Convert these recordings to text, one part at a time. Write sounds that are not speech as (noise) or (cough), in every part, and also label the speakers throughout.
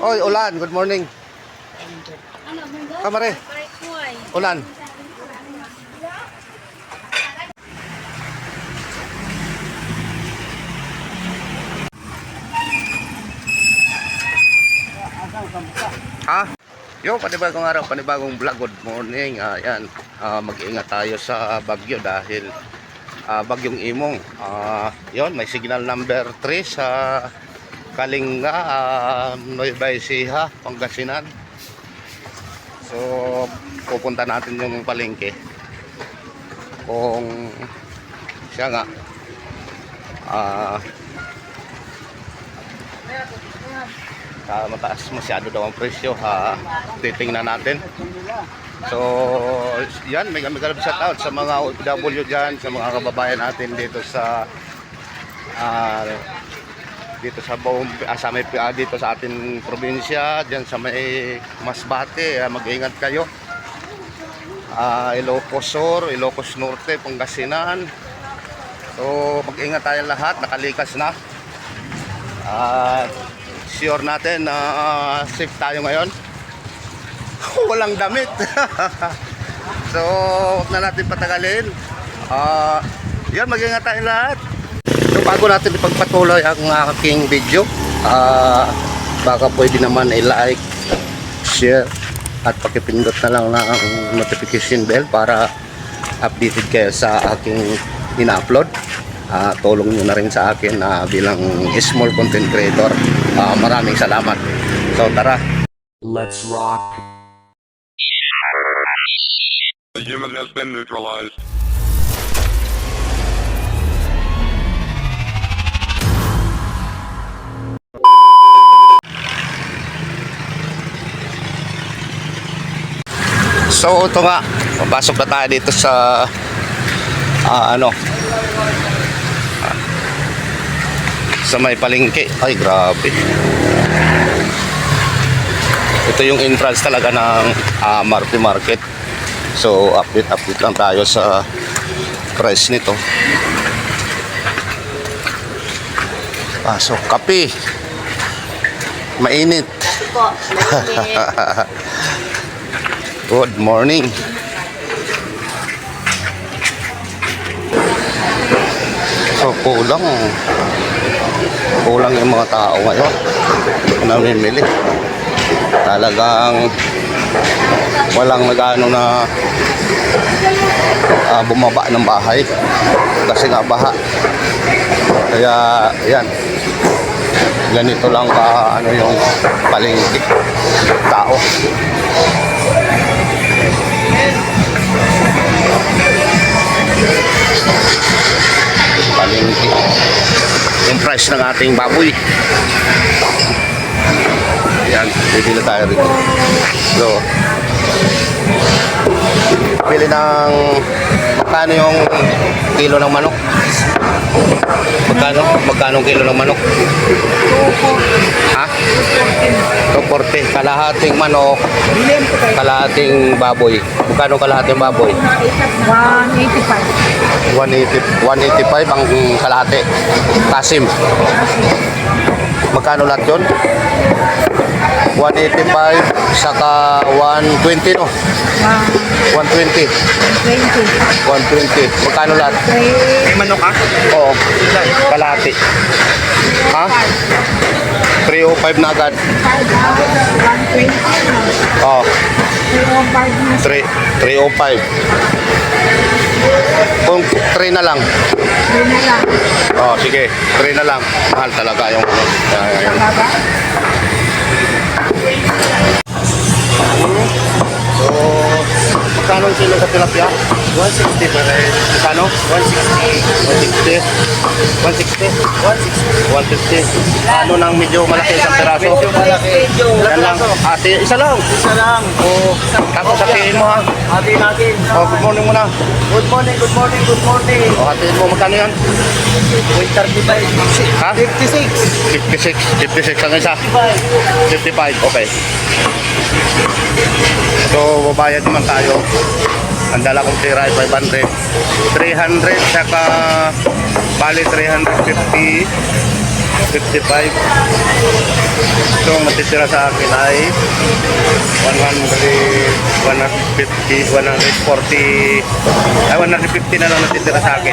Speaker 1: Oy, ulan. Good morning. Kamare. Ulan. Ha? Yo, panibagong araw, panibagong vlog. Good morning. Ah, yan. Ah, mag-ingat tayo sa Bagyo dahil ah, Bagyong Imong. Ah, yon, may signal number 3 sa Kalinga, uh, Nueva Ecija, Pangasinan. So, pupunta natin yung palengke. Kung siya nga ah Ah, mataas masyado daw ang presyo ha titingnan natin so yan may kami shout out sa mga OFW dyan sa mga kababayan natin dito sa ah, dito sa buong ah, sa may ah, dito sa ating probinsya diyan sa may Masbate ah, mag-ingat kayo ah, Ilocos Sur Ilocos Norte Pangasinan so mag-ingat tayo lahat nakalikas na at sure natin na ah, safe tayo ngayon. (laughs) Walang damit. (laughs) so, huwag na natin patagalin. Ah, yan, mag-ingat tayo lahat. Bago natin ipagpatuloy ang aking video, ah, baka pwede naman i-like, share, at pakipindot na lang ng notification bell para updated kayo sa aking ina-upload. Ah, tulong nyo na rin sa akin na bilang small content creator. Ah, maraming salamat. So tara.
Speaker 2: Let's rock.
Speaker 3: The human has been neutralized.
Speaker 1: So ito nga, papasok na tayo dito sa ah, ano sa may palengke. Ay grabe. Ito yung entrance talaga ng ah, Marte Market. So update update lang tayo sa price nito. Pasok kape. Mainit.
Speaker 4: po. Mainit. (laughs)
Speaker 1: Good morning. So kulang. Kulang yung mga tao ngayon. Namimili. Talagang walang nagano na ah, bumaba ng bahay. Kasi nga baha. Kaya yan. Ganito lang ka ano yung palengke. Tao palengke yung price ng ating baboy. Yan bibili tayo rito. So bili ng magkano yung kilo ng manok magkano magkano kilo ng manok ha 240 kalahating manok kalahating baboy magkano kalahating baboy
Speaker 4: 185.
Speaker 1: 180, 185 ang kalahati. Kasim. Magkano lahat yun? 185 saka 120 no? 120.
Speaker 4: 20.
Speaker 1: 120. Magkano lahat?
Speaker 4: Manok ka?
Speaker 1: Oo. Kalahati. Ha? 305 na agad.
Speaker 4: 120.
Speaker 1: Oo.
Speaker 4: 305 na.
Speaker 1: 3, 305. Kung 3 na lang.
Speaker 4: 3 na lang.
Speaker 1: Oh, sige. 3 na lang. Mahal talaga yung ano. Kaya.
Speaker 4: Baba?
Speaker 1: So, magkano ang kilo sa tilapia? 160 pa rin. Magkano? 160. 160. 160? 160. 150. Ano nang medyo malaki isang peraso?
Speaker 5: Medyo malaki.
Speaker 1: Yan lang. Ate, isa lang.
Speaker 5: Isa lang.
Speaker 1: Oo. Tapos sabihin mo ha.
Speaker 5: Hati natin.
Speaker 1: Oh, good morning muna.
Speaker 5: Good morning, good morning, good morning.
Speaker 1: Oh, hatiin mo magkano yan?
Speaker 5: Wait, 35.
Speaker 1: Ha?
Speaker 5: 56.
Speaker 1: 56. 56 ang isa.
Speaker 5: 55.
Speaker 1: 55. Okay. So, babayad naman tayo. Ang dala kong tira ay 500. 300 saka bali 350 55 Itong matitira sa akin ay 100, 150, 140, ay 150 na lang natitira sa akin.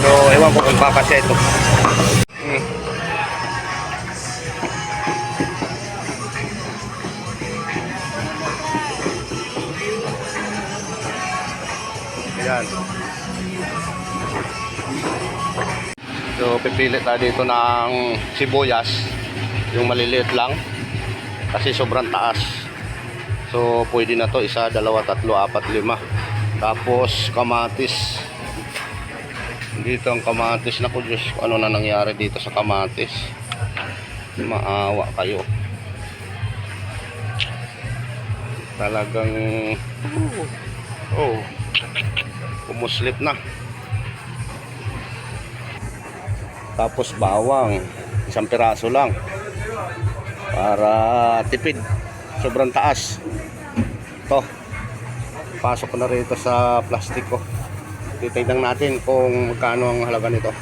Speaker 1: So, ewan ko kung papasya ito. Ayan. So, pipili tayo dito ng sibuyas. Yung maliliit lang. Kasi sobrang taas. So, pwede na to Isa, dalawa, tatlo, apat, lima. Tapos, kamatis. Dito ang kamatis. Diyos, ko, ano na nangyari dito sa kamatis. Maawa kayo. Talagang... Oh, umuslip na. Tapos bawang, isang piraso lang. Para tipid. Sobrang taas. To. Pasok ko na rito sa plastiko. Titignan natin kung magkano ang halaga nito.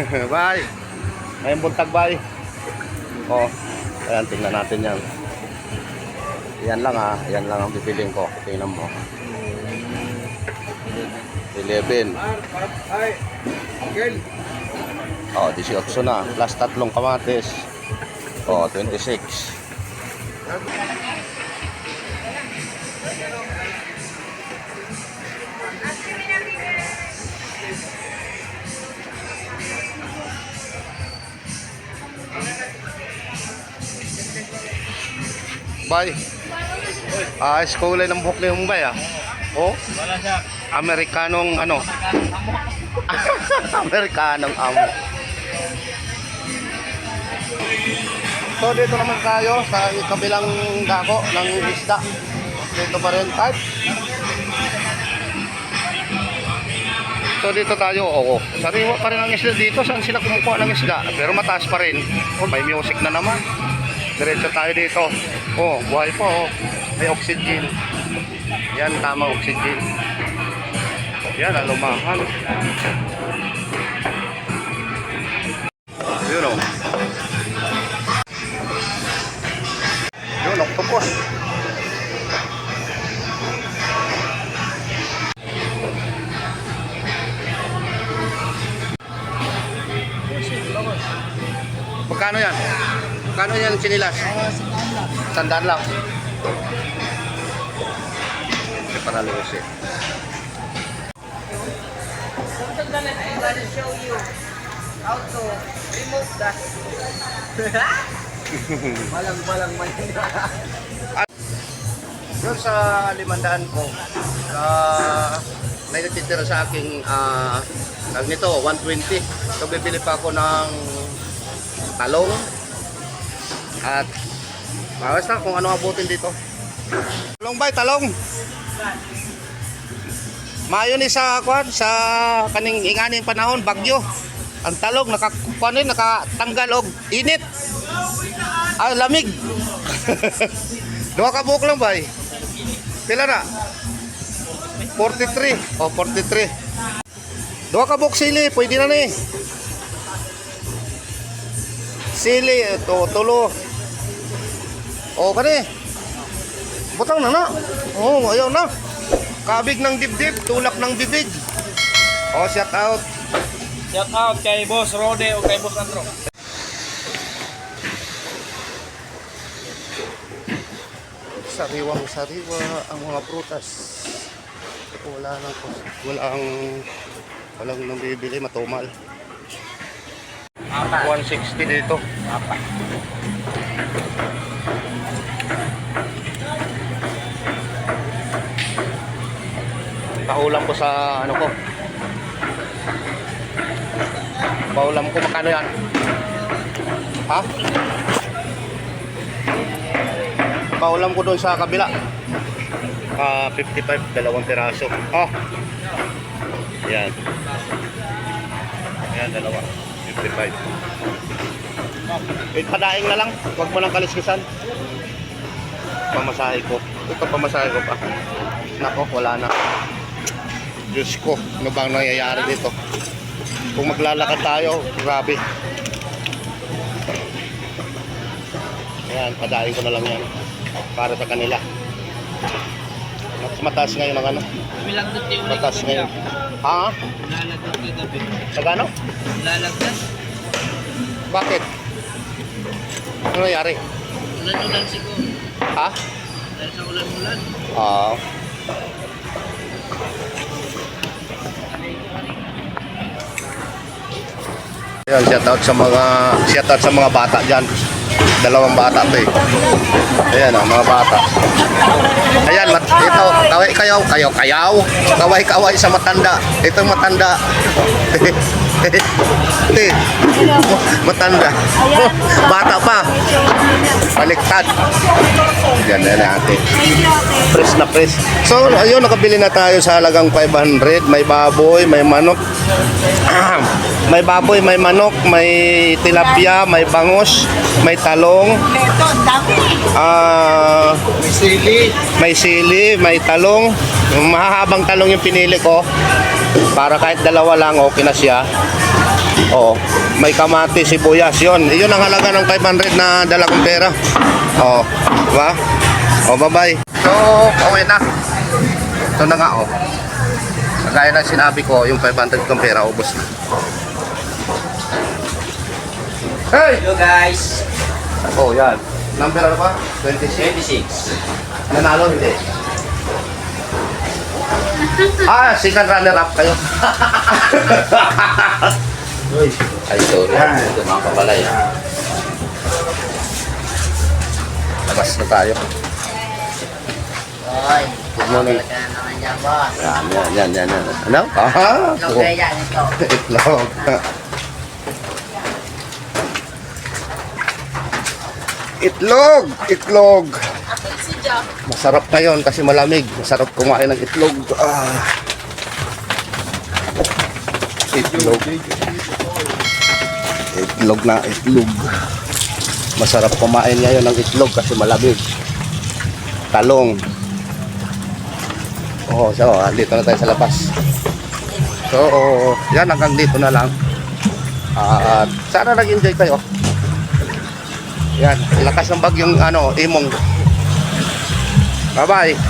Speaker 1: (laughs) bye. Ngayong buntag bye. Oh, ayan tingnan natin yan. Yan lang ah, yan lang ang bibiling ko. Tingnan mo. 11. Oh, 18 na. Plus tatlong kamatis. Oh, 26. Bye. Ah, kulay ng buhok ni Humbay ah. Oh?
Speaker 5: Wala siya.
Speaker 1: Amerikanong ano? (laughs) Amerikanong amo. So dito naman tayo sa kabilang dako ng isda. Dito pa rin type. So dito tayo, oo. Sariwa pa rin ang isda dito. Saan sila kumukuha ng isda? Pero mataas pa rin. Oh, may music na naman. Diretso tayo dito. Oh, buhay pa oh. May oxygen. Yan, tamang oxygen. Yan, alumahan. Yun o. Yun, octopus. Magkano yan? Magkano yan sinilas? Sandaan lang. Para luwas eh.
Speaker 4: I'm gonna show you how to remove that.
Speaker 5: Malang man.
Speaker 1: Yun sa limandaan ko, uh, may natitira sa aking uh, tag nito, 120. So bibili pa ako ng talong at ah, basta kung ano abutin dito. Talong ba? Talong? Mayon ni sa kwan sa kaning inganing panahon bagyo. Ang talong nakakuan ni nakatanggal og init. Ah, lamig. (laughs) Duha ka buhok lang bay. Pila na? 43. Oh, 43. Duha ka buhok sili, pwede na ni. Sili, to, tulo. Oh, kani. Butang na na. Oh, ayaw na. Kabig ng dibdib, tulak ng bibig. Oh, shout out.
Speaker 5: Shout out kay Boss Rode o kay Boss Andro.
Speaker 1: Sariwang sariwa ang mga prutas. Wala nang wala ang walang nang bibili matumal. 160 dito. Paulam ko sa ano ko. Paulam ko magkano yan? Ha? Paulam ko doon sa kabila. Ah, 55 dalawang piraso. Ah. Yan. Yan dalawa. 55. Wait, padaing na lang. Huwag mo lang kaliskisan. Pamasahe ko. Ito pamasahe ko pa. Nako, wala na. Diyos ko, ano bang nangyayari dito? Kung maglalakad tayo, grabe. Yan, padain ko na lang yan. Para sa kanila. Mataas ngayon ang ano? Mataas ngayon. Ha?
Speaker 5: Lalagdat yung gabi.
Speaker 1: Sa gano?
Speaker 5: Lalagdat.
Speaker 1: Bakit? Ano nangyari?
Speaker 5: Ulan-ulan siguro.
Speaker 1: Ha?
Speaker 5: Dahil sa ulan-ulan.
Speaker 1: Ah. Ayan, shout out sa mga shout out sa mga bata diyan. Dalawang bata 'to eh. Ayan ah, mga bata. Ayan, ito, kaway kayaw, kayaw, kayaw. Kaway kaway sa matanda. Ito matanda. Matanda. Bata pa. Baliktad. Yan na natin. Press na press. So, ayun, nakabili na tayo sa halagang 500. May baboy, may manok. may baboy, may manok, may tilapia, may bangus, may talong.
Speaker 4: Ito, dami.
Speaker 1: Ah, sili. May sili, may talong. Yung mahahabang talong yung pinili ko. Para kahit dalawa lang, okay na siya. Oo. May kamati, sibuyas. Yun. Yun ang halaga ng 500 na dala kong pera. Oo. Diba? O, bye-bye. So, okay na. Ito na nga, oh. Kagaya ng sinabi ko, yung 500 kong pera, ubos na. Hey!
Speaker 5: Hello guys.
Speaker 1: Oh, yan. Number ano pa? 26.
Speaker 5: 26.
Speaker 1: Nanalo, hindi. ah, second runner up kayo. (laughs) Ay, sorry. Ito mga kapalay. Labas na tayo.
Speaker 4: Hoy,
Speaker 1: Good morning. Yan, yan, yan, yan. yan. Ano? Ah,
Speaker 4: Itlog dyan, ito. (laughs)
Speaker 1: Itlog. Itlog! Itlog! Masarap ngayon kasi malamig. Masarap kumain ng itlog. Ah. Itlog. Itlog na itlog. Masarap kumain ngayon ng itlog kasi malamig. Talong. Oo, so, dito na tayo sa labas. So, yan hanggang dito na lang. At sana nag-enjoy kayo. Yan, lakas ng bagyong ano, imong. Bye-bye.